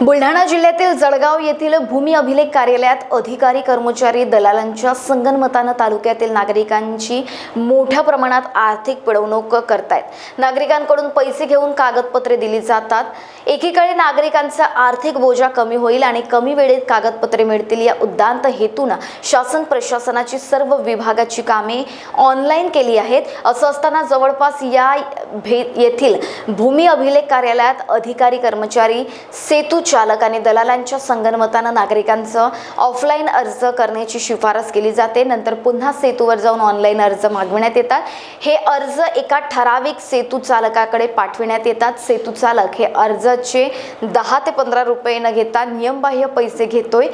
बुलढाणा जिल्ह्यातील जळगाव येथील भूमी अभिलेख कार्यालयात अधिकारी कर्मचारी दलालांच्या संगनमतानं तालुक्यातील नागरिकांची मोठ्या प्रमाणात आर्थिक पिळवणूक करतायत. नागरिकांकडून पैसे घेऊन कागदपत्रे दिली जातात. एकीकडे नागरिकांचा आर्थिक बोजा कमी होईल आणि कमी वेळेत कागदपत्रे मिळतील या उद्दांत हेतून शासन प्रशासनाची सर्व विभागाची कामे ऑनलाईन केली आहेत. असं असताना जवळपास या भे येथील भूमी अभिलेख कार्यालयात अधिकारी कर्मचारी सेतू चालक आणि दलालांच्या संगनमतानं नागरिकांचं ऑफलाईन अर्ज करण्याची शिफारस केली जाते. नंतर पुन्हा सेतूवर जाऊन ऑनलाईन अर्ज मागविण्यात येतात. हे अर्ज एका ठराविक सेतू चालकाकडे पाठविण्यात येतात. सेतू चालक हे अर्जाचे दहा ते पंधरा रुपये न घेता नियमबाह्य पैसे घेतोय.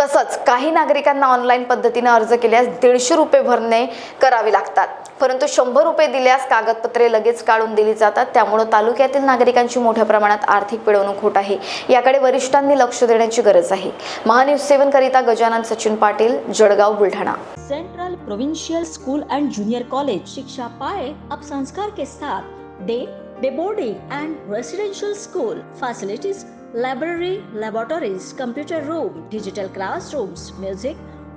तसंच काही नागरिकांना ऑनलाईन पद्धतीनं अर्ज केल्यास दीडशे रुपये भरणे करावे लागतात. परंतु शंभर रुपये दिल्यास कागदपत्रे लगेच काढून दिली जातात. त्यामुळे तालुक्यातील नागरिकांची मोठ्या प्रमाणात आर्थिक पिळवणूक होत आहे. याकडे वरिष्ठांनी लक्ष देण्याची गरज आहे. महान्यूज सेवन करिता Gajanan Sachin Patil Jalgaon Buldhana. Central provincial school and junior college शिक्षा पाए अब संस्कार के साथ day day boarding and residential school facilities library laboratories computer room digital classrooms music